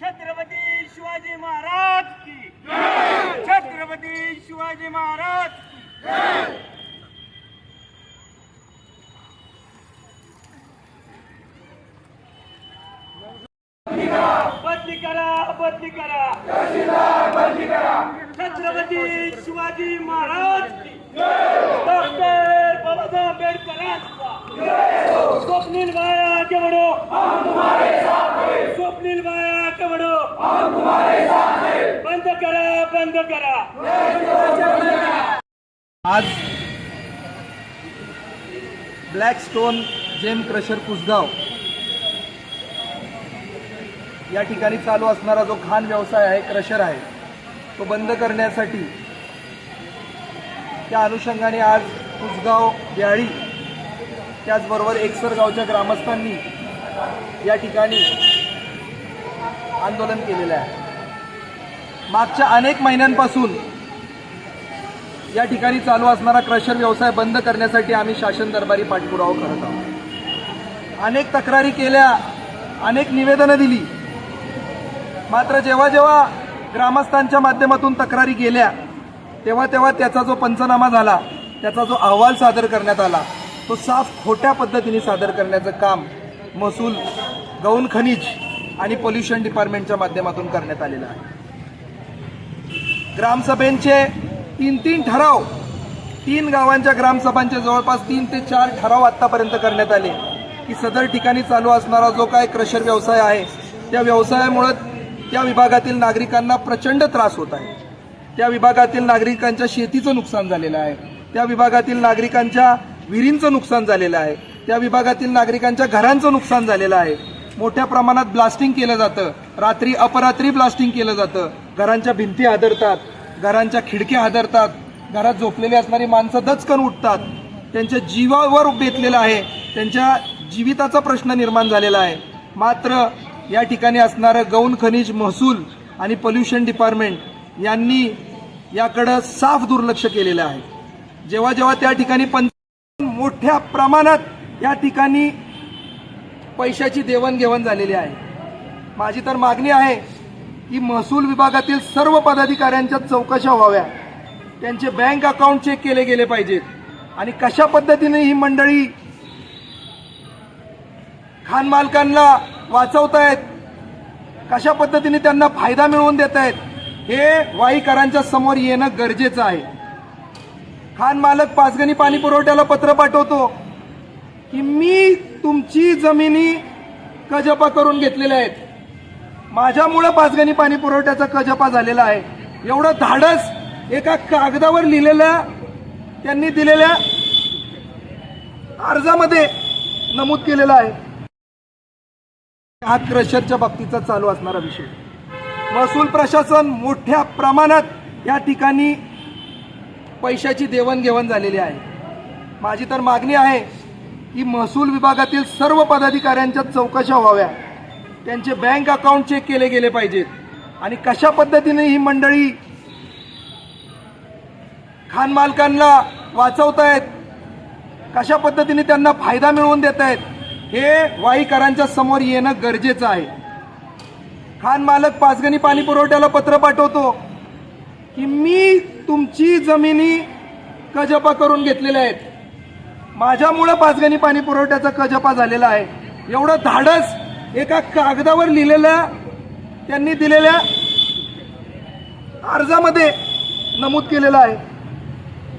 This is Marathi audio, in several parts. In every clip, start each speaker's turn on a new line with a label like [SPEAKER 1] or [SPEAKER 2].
[SPEAKER 1] छत्रपती शिवाजी महाराज की छत्रपती शिवाजी महाराज की बदली करा बदली करा. छत्रपती शिवाजी महाराज स्वप्नील भाया आगे बढ़ो स्वप्नील भाया आगे बढ़ो बंद करा बंद करा.
[SPEAKER 2] आज black stone gem crusher Kusgaon या ठिकाणी चालू असणारा जो खाण व्यवसाय आहे क्रशर आहे तो बंद करण्यासाठी त्या अनुषंगाने आज कुसगाव ब्याळी त्याचबरोबर एकसर गावच्या ग्रामस्थांनी या ठिकाणी आंदोलन केलेलं आहे. मागच्या अनेक महिन्यांपासून या ठिकाणी चालू असणारा क्रशर व्यवसाय बंद करण्यासाठी आम्ही शासन दरबारी पाठपुरावा करत आहोत. अनेक तक्रारी केल्या अनेक निवेदनं दिली. मात्र जेव्हा जेव्हा ग्रामस्थांच्या माध्यमातून तक्रारी गेल्या तेव्हा तेव्हा त्याचा जो पंचनामा झाला त्याचा जो अहवाल सादर करण्यात आला तो साफ खोट्या पद्धतीने सादर करण्याचं काम महसूल गौण खनिज आणि पोल्युशन डिपार्टमेंटच्या माध्यमातून करण्यात आलेलं आहे. ग्रामसभेंचे तीन तीन ठराव तीन गावांच्या ग्रामसभांचे जवळपास तीन ते चार ठराव आत्तापर्यंत करण्यात आले. की सदर ठिकाणी चालू असणारा जो काय क्रशर व्यवसाय आहे त्या व्यवसायामुळं त्या विभागातील नागरिकांना प्रचंड त्रास होत आहे. त्या विभागातील नागरिकांच्या शेतीचं नुकसान झालेलं आहे. त्या विभागातील नागरिकांच्या विहिरींचं नुकसान झालेलं आहे. त्या विभागातील नागरिकांच्या घरांचं नुकसान झालेलं आहे. मोठ्या प्रमाणात ब्लास्टिंग केलं जातं. रात्री अपरात्री ब्लास्टिंग केलं जातं. घरांच्या भिंती हादरतात. घरांच्या खिडक्या हादरतात. घरात झोपलेली असणारी माणसं दचकन उठतात. त्यांच्या जीवावर बेतलेलं आहे. त्यांच्या जीविताचा प्रश्न निर्माण झालेला आहे. मात्र या ठिकाणी असणारं गौण खनिज महसूल आणि पोल्युशन डिपार्टमेंट यांनी याकडं साफ दुर्लक्ष केलेलं आहे. जेव्हा जेव्हा त्या ठिकाणी पंच मोठ्या प्रमाणात या ठिकाणी पैशाची देवाणघेवाण झालेली आहे. माझी तर मागणी आहे की महसूल विभागातील सर्व पदाधिकाऱ्यांच्या चौकशा व्हाव्या. त्यांचे बँक अकाउंट चेक केले गेले पाहिजेत. आणि कशा पद्धतीने ही मंडळी खान मालकांना वाचवतायत कशा पद्धतीने त्यांना फायदा मिळवून देत आहेत हे वाईकरांच्या समोर येणं गरजेचं आहे. खान मालक पाचगणी पाणी पुरवठ्याला पत्र पाठवतो की मी तुमची जमिनी कजपा करून घेतलेल्या आहेत. माझ्यामुळं पाचगणी पाणी पुरवठ्याचा कजपा झालेला आहे. एवढं धाडस एका कागदावर लिहिलेल्या त्यांनी दिलेल्या अर्जामध्ये नमूद केलेलं आहे. हा क्रशरच्या बाबतीचा चालू असणारा विषय. महसूल प्रशासन मोठ्या प्रमाणात या ठिकाणी पैशाची देवाणघेवाण झालेली आहे. माझी तर मागणी आहे की महसूल विभागातील सर्व पदाधिकाऱ्यांच्या चौकशा व्हाव्या. त्यांचे बँक अकाउंट चेक केले गेले पाहिजेत. आणि कशा पद्धतीने ही मंडळी खान मालकांना वाचवतायत? कशा पद्धतीने त्यांना फायदा मिळवून देत आहेत हे वाईकरांच्या समोर येणं गरजेचं आहे. खान मालक पाचगणी पाणी पुरवठ्याला पत्र पाठवतो की मी तुमची जमिनी कजपा करून घेतलेल्या आहेत. माझ्यामुळं पाचगणी पाणी पुरवठ्याचा कजपा झालेला आहे. एवढं धाडस एका कागदावर लिहिलेल्या त्यांनी दिलेल्या अर्जामध्ये नमूद केलेलं आहे.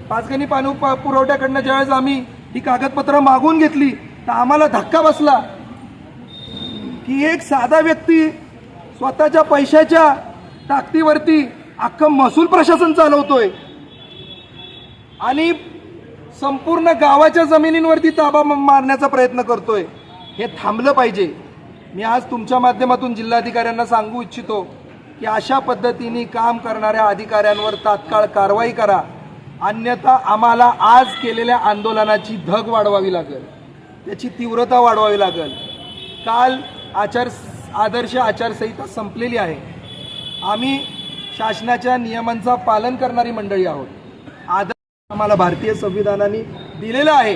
[SPEAKER 2] पाचगणी पाणी पुरवठ्याकडनं ज्यावेळेस आम्ही ही कागदपत्रं मागून घेतली तर आम्हाला धक्का बसला की एक साधा व्यक्ती स्वतःच्या पैशाच्या ताकदीवरती अख्खं महसूल प्रशासन चालवतोय. आणि संपूर्ण गावाच्या जमिनींवरती ताबा मारण्याचा प्रयत्न करतोय. हे थांबलं पाहिजे. मी आज तुमच्या माध्यमातून जिल्हाधिकाऱ्यांना सांगू इच्छितो की अशा पद्धतीने काम करणाऱ्या अधिकाऱ्यांवर तात्काळ कारवाई करा. अन्यथा आम्हाला आज केलेल्या आंदोलनाची धग वाढवावी लागेल. त्याची तीव्रता वाढवावी लागेल. काल आचार आदर्श आचारसंहिता संपलेली आहे. आम्ही शासनाच्या नियमांचा पालन करणारी मंडळी आहोत. आदर आम्हाला भारतीय संविधानाने दिलेलं आहे.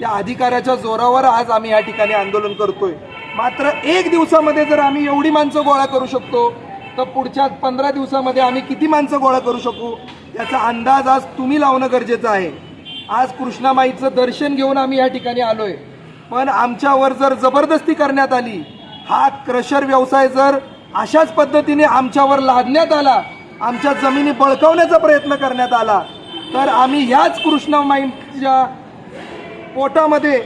[SPEAKER 2] त्या अधिकाऱ्याच्या जोरावर आज आम्ही या ठिकाणी आंदोलन करतोय. मात्र एक दिवसामध्ये जर आम्ही एवढी माणसं गोळा करू शकतो तर पुढच्या पंधरा दिवसामध्ये आम्ही किती माणसं गोळा करू शकू याचा अंदाज आज तुम्ही लावणं गरजेचं आहे. आज कृष्णामाईचं दर्शन घेऊन आम्ही या ठिकाणी आलोय. पण आमच्यावर जर जबरदस्ती करण्यात आली हा क्रशर व्यवसाय जर अशाच पद्धतीने आमच्यावर लादण्यात आला आमच्या जमिनी बळकवण्याचा प्रयत्न करण्यात आला. तर आम्ही ह्याच कृष्णामाईच्या पोटामध्ये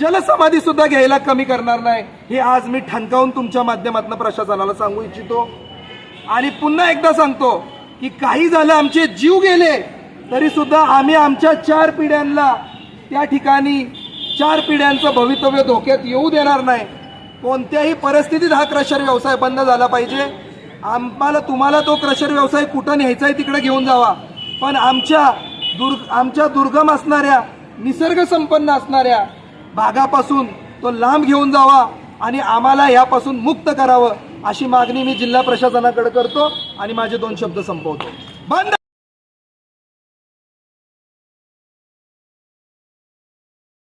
[SPEAKER 2] जलसमाधी सुद्धा घ्यायला कमी करणार नाही. हे आज मी ठणकावून तुमच्या माध्यमातून प्रशासनाला सांगू इच्छितो. आणि पुन्हा एकदा सांगतो की काही झालं आमचे जीव गेले तरी सुद्धा आम्ही आमच्या चार पिढ्यांना त्या ठिकाणी चार पिढ्यांचं भवितव्य धोक्यात येऊ देणार नाही. कोणत्याही परिस्थितीत हा क्रशर व्यवसाय बंद झाला पाहिजे. आम्हाला तुम्हाला तो क्रशर व्यवसाय कुठं न्यायचा आहे तिकडे घेऊन जावा. पण आमच्या दुर्ग आमच्या दुर्गम असणाऱ्या निसर्गसंपन्न असणाऱ्या भागापासून तो लांब घेऊन जावा आणि आम्हाला यापासून मुक्त करावं अशी मागणी मी जिल्हा प्रशासनाकडे करतो आणि माझे दोन शब्द संपवतो. बंद!